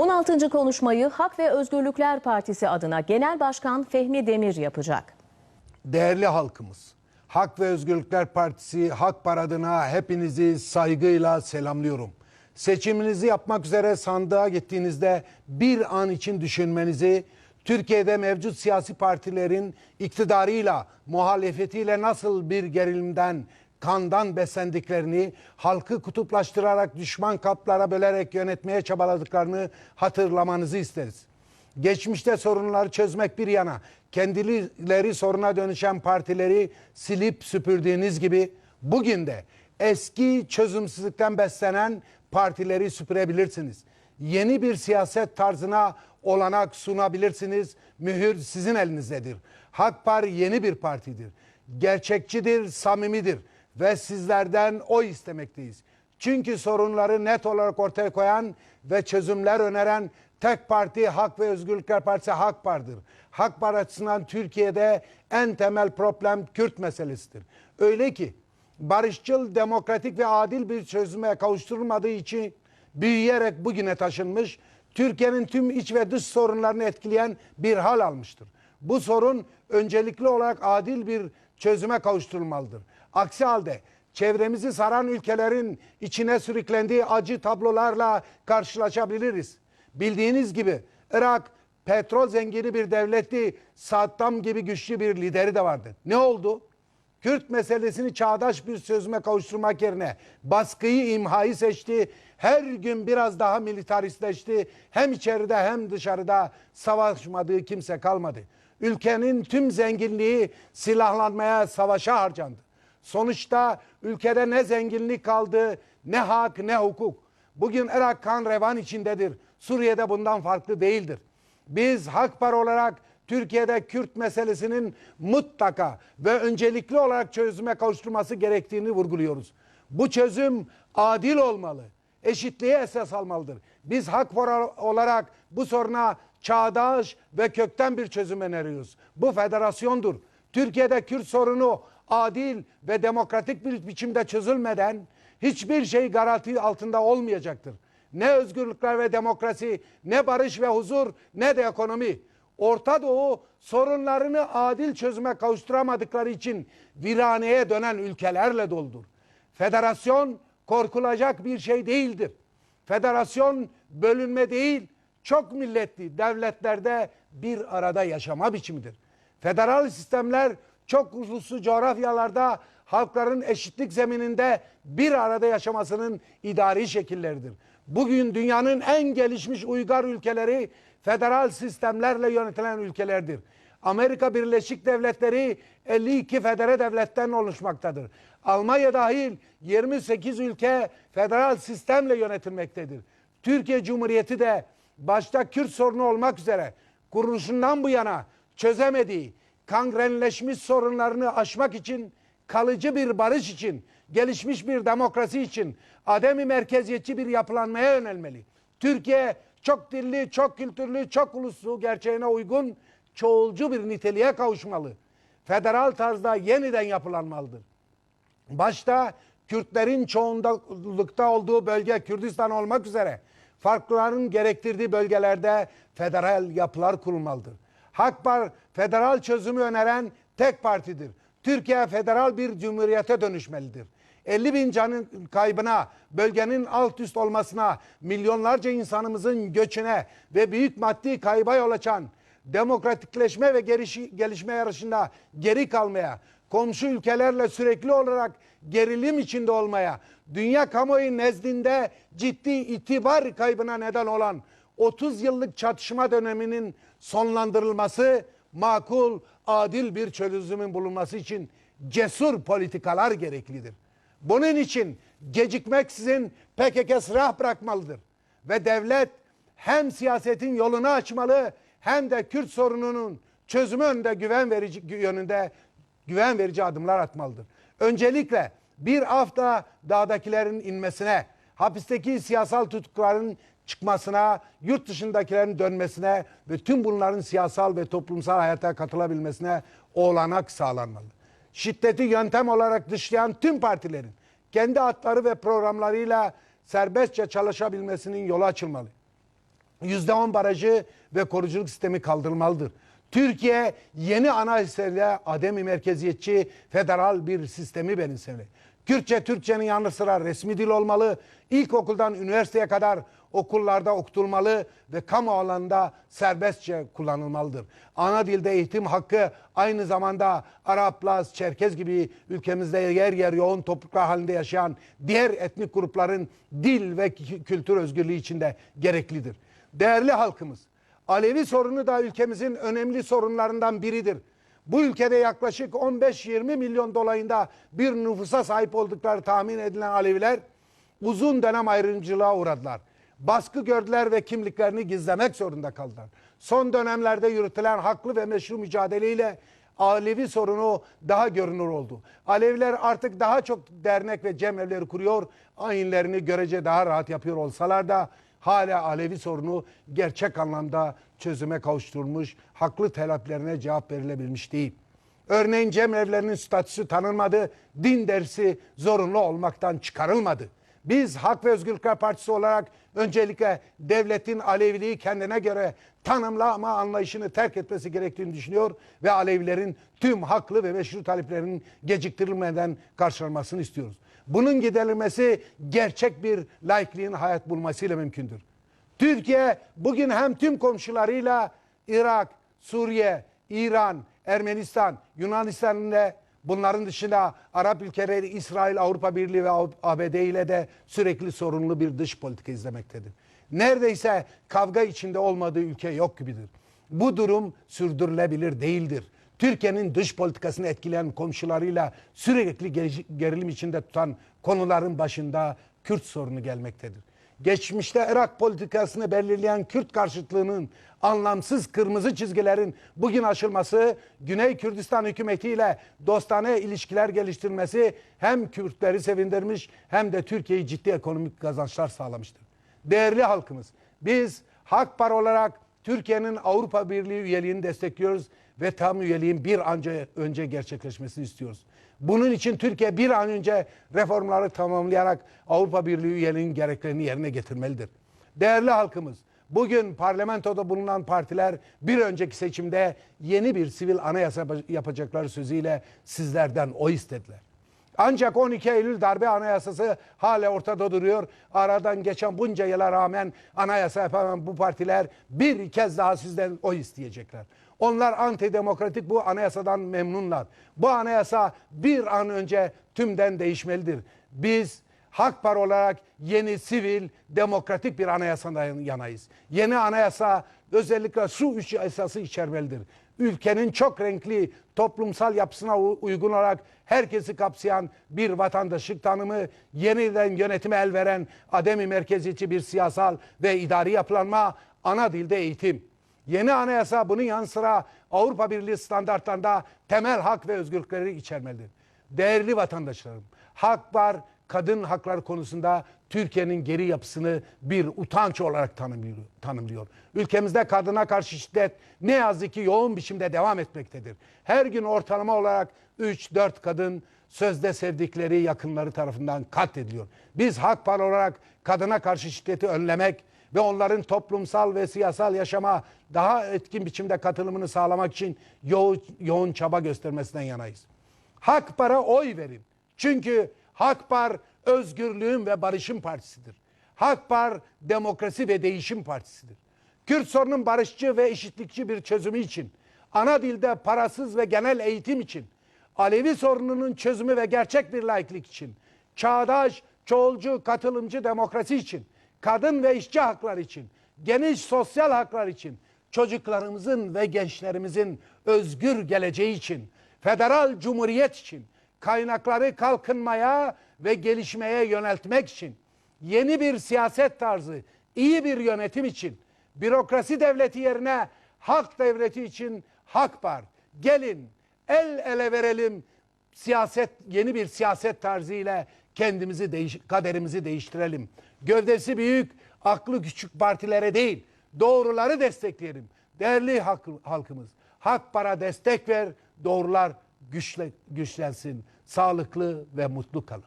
16. konuşmayı Hak ve Özgürlükler Partisi adına Genel Başkan Fehmi Demir yapacak. Değerli halkımız, Hak ve Özgürlükler Partisi Hak Paradı'na hepinizi saygıyla selamlıyorum. Seçiminizi yapmak üzere sandığa gittiğinizde bir an için düşünmenizi, Türkiye'de mevcut siyasi partilerin iktidarıyla, muhalefetiyle nasıl bir gerilimden, kandan beslendiklerini, halkı kutuplaştırarak düşman kaplara bölerek yönetmeye çabaladıklarını hatırlamanızı isteriz. Geçmişte sorunları çözmek bir yana kendileri soruna dönüşen partileri silip süpürdüğünüz gibi bugün de eski çözümsüzlükten beslenen partileri süpürebilirsiniz. Yeni bir siyaset tarzına olanak sunabilirsiniz. Mühür sizin elinizdedir. Hakpar yeni bir partidir. Gerçekçidir, samimidir ve sizlerden oy istemekteyiz. Çünkü sorunları net olarak ortaya koyan ve çözümler öneren tek parti Hak ve Özgürlükler Partisi Hakpar'dır. Hakpar açısından Türkiye'de en temel problem Kürt meselesidir. Öyle ki barışçıl, demokratik ve adil bir çözüme kavuşturulmadığı için büyüyerek bugüne taşınmış, Türkiye'nin tüm iç ve dış sorunlarını etkileyen bir hal almıştır. Bu sorun öncelikli olarak adil bir çözüme kavuşturulmalıdır. Aksi halde çevremizi saran ülkelerin içine sürüklendiği acı tablolarla karşılaşabiliriz. Bildiğiniz gibi Irak petrol zengini bir devletti. Saddam gibi güçlü bir lideri de vardı. Ne oldu? Kürt meselesini çağdaş bir çözüme kavuşturmak yerine baskıyı imhayı seçti. Her gün biraz daha militaristleşti. Hem içeride hem dışarıda savaşmadığı kimse kalmadı. Ülkenin tüm zenginliği silahlanmaya, savaşa harcandı. Sonuçta ülkede ne zenginlik kaldı, ne hak, ne hukuk. Bugün Irak kan revan içindedir. Suriye'de bundan farklı değildir. Biz Hakpar olarak Türkiye'de Kürt meselesinin mutlaka ve öncelikli olarak çözüme kavuşturması gerektiğini vurguluyoruz. Bu çözüm adil olmalı, eşitliğe esas almalıdır. Biz Hakpar olarak bu soruna çağdaş ve kökten bir çözüm öneriyoruz. Bu federasyondur. Türkiye'de Kürt sorunu adil ve demokratik bir biçimde çözülmeden hiçbir şey garanti altında olmayacaktır. Ne özgürlükler ve demokrasi, ne barış ve huzur, ne de ekonomi. Orta Doğu sorunlarını adil çözüme kavuşturamadıkları için viraneye dönen ülkelerle doldur. Federasyon korkulacak bir şey değildir. Federasyon bölünme değil, çok milletli devletlerde bir arada yaşama biçimidir. Federal sistemler çok uluslu coğrafyalarda halkların eşitlik zemininde bir arada yaşamasının idari şekilleridir. Bugün dünyanın en gelişmiş uygar ülkeleri federal sistemlerle yönetilen ülkelerdir. Amerika Birleşik Devletleri 52 federe devletten oluşmaktadır. Almanya dahil 28 ülke federal sistemle yönetilmektedir. Türkiye Cumhuriyeti de başta Kürt sorunu olmak üzere kuruluşundan bu yana çözemediği kangrenleşmiş sorunlarını aşmak için, kalıcı bir barış için, gelişmiş bir demokrasi için ademi merkeziyetçi bir yapılanmaya yönelmeli. Türkiye çok dilli, çok kültürlü, çok uluslu gerçeğine uygun çoğulcu bir niteliğe kavuşmalı. Federal tarzda yeniden yapılanmalıdır. Başta Kürtlerin çoğunlukta olduğu bölge Kürdistan olmak üzere farklıların gerektirdiği bölgelerde federal yapılar kurulmalıdır. Hakpar federal çözümü öneren tek partidir. Türkiye federal bir cumhuriyete dönüşmelidir. 50 bin canın kaybına, bölgenin alt üst olmasına, milyonlarca insanımızın göçüne ve büyük maddi kayba yol açan demokratikleşme ve gelişi, gelişme yarışında geri kalmaya, komşu ülkelerle sürekli olarak gerilim içinde olmaya, dünya kamuoyu nezdinde ciddi itibar kaybına neden olan 30 yıllık çatışma döneminin sonlandırılması, makul, adil bir çözümün bulunması için cesur politikalar gereklidir. Bunun için gecikmeksizin PKK silah bırakmalıdır. Ve devlet hem siyasetin yolunu açmalı hem de Kürt sorununun çözümü önünde güven verici yönünde güven verici adımlar atmalıdır. Öncelikle bir hafta dağdakilerin inmesine, hapisteki siyasal tutukların çıkmasına, yurt dışındakilerin dönmesine ve tüm bunların siyasal ve toplumsal hayata katılabilmesine olanak sağlanmalı. Şiddeti yöntem olarak dışlayan tüm partilerin kendi hatları ve programlarıyla serbestçe çalışabilmesinin yolu açılmalı. %10 barajı ve koruculuk sistemi kaldırılmalıdır. Türkiye yeni anayasayla ademi merkeziyetçi federal bir sistemi benimsemeli. Kürtçe Türkçenin yanı sıra resmi dil olmalı. İlkokuldan üniversiteye kadar okullarda okutulmalı ve kamu alanında serbestçe kullanılmalıdır. Ana dilde eğitim hakkı aynı zamanda Arap, Laz, Çerkez gibi ülkemizde yer yer yoğun topluluklar halinde yaşayan diğer etnik grupların dil ve kültür özgürlüğü içinde gereklidir. Değerli halkımız, Alevi sorunu da ülkemizin önemli sorunlarından biridir. Bu ülkede yaklaşık 15-20 milyon dolayında bir nüfusa sahip oldukları tahmin edilen Aleviler uzun dönem ayrımcılığa uğradılar. Baskı gördüler ve kimliklerini gizlemek zorunda kaldılar. Son dönemlerde yürütülen haklı ve meşru mücadeleyle Alevi sorunu daha görünür oldu. Aleviler artık daha çok dernek ve cemevleri kuruyor, ayinlerini görece daha rahat yapıyor olsalar da hala Alevi sorunu gerçek anlamda çözüme kavuşturulmuş, haklı taleplerine cevap verilebilmiş değil. Örneğin cemevlerinin statüsü tanınmadı, din dersi zorunlu olmaktan çıkarılmadı. Biz Hak ve Özgürlükler Partisi olarak öncelikle devletin Aleviliği kendine göre tanımlama anlayışını terk etmesi gerektiğini düşünüyor ve Alevilerin tüm haklı ve meşru taleplerinin geciktirilmeden karşılanmasını istiyoruz. Bunun giderilmesi gerçek bir laikliğin hayat bulmasıyla mümkündür. Türkiye bugün hem tüm komşularıyla Irak, Suriye, İran, Ermenistan, Yunanistan ile bunların dışında Arap ülkeleri, İsrail, Avrupa Birliği ve ABD ile de sürekli sorunlu bir dış politika izlemektedir. Neredeyse kavga içinde olmadığı ülke yok gibidir. Bu durum sürdürülebilir değildir. Türkiye'nin dış politikasını etkileyen komşularıyla sürekli gerilim içinde tutan konuların başında Kürt sorunu gelmektedir. Geçmişte Irak politikasını belirleyen Kürt karşıtlığının anlamsız kırmızı çizgilerin bugün aşılması, Güney Kürdistan hükümetiyle dostane ilişkiler geliştirmesi hem Kürtleri sevindirmiş hem de Türkiye'yi ciddi ekonomik kazançlar sağlamıştır. Değerli halkımız, biz Hakpar olarak Türkiye'nin Avrupa Birliği üyeliğini destekliyoruz ve tam üyeliğin bir an önce gerçekleşmesini istiyoruz. Bunun için Türkiye bir an önce reformları tamamlayarak Avrupa Birliği üyeliğinin gereklerini yerine getirmelidir. Değerli halkımız, bugün parlamentoda bulunan partiler bir önceki seçimde yeni bir sivil anayasa yapacakları sözüyle sizlerden oy istediler. Ancak 12 Eylül darbe anayasası hala ortada duruyor. Aradan geçen bunca yıla rağmen anayasa yapan bu partiler bir kez daha sizden oy isteyecekler. Onlar antidemokratik bu anayasadan memnunlar. Bu anayasa bir an önce tümden değişmelidir. Biz Hakpar olarak yeni sivil, demokratik bir anayasadan yanayız. Yeni anayasa özellikle su üç esası içermelidir. Ülkenin çok renkli toplumsal yapısına uygun olarak herkesi kapsayan bir vatandaşlık tanımı, yeniden yönetime el veren ademi merkeziyetçi bir siyasal ve idari yapılanma, ana dilde eğitim. Yeni anayasa bunun yanı sıra Avrupa Birliği standartlarında temel hak ve özgürlükleri içermelidir. Değerli vatandaşlarım, hak var, kadın hakları konusunda Türkiye'nin geri yapısını bir utanç olarak tanımlıyor. Ülkemizde kadına karşı şiddet ne yazık ki yoğun biçimde devam etmektedir. Her gün ortalama olarak 3-4 kadın sözde sevdikleri yakınları tarafından katlediliyor. Biz hak par olarak kadına karşı şiddeti önlemek ve onların toplumsal ve siyasal yaşama daha etkin biçimde katılımını sağlamak için yoğun, yoğun çaba göstermesinden yanayız. Hak para oy verin. Çünkü Hakpar özgürlüğün ve barışın partisidir. Hakpar demokrasi ve değişim partisidir. Kürt sorunun barışçı ve eşitlikçi bir çözümü için, ana dilde parasız ve genel eğitim için, Alevi sorununun çözümü ve gerçek bir laiklik için, çağdaş, çoğulcu, katılımcı demokrasi için, kadın ve işçi hakları için, geniş sosyal haklar için, çocuklarımızın ve gençlerimizin özgür geleceği için, federal cumhuriyet için, kaynakları kalkınmaya ve gelişmeye yöneltmek için, yeni bir siyaset tarzı, iyi bir yönetim için, bürokrasi devleti yerine hak devleti için hak var. Gelin el ele verelim siyaset yeni bir siyaset tarzı ile kendimizi değiş, kaderimizi değiştirelim. Gövdesi büyük, aklı küçük partilere değil, doğruları destekleyelim. Değerli halk, halkımız, hak para destek ver, doğrular güçle, güçlensin. Sağlıklı ve mutlu kalın.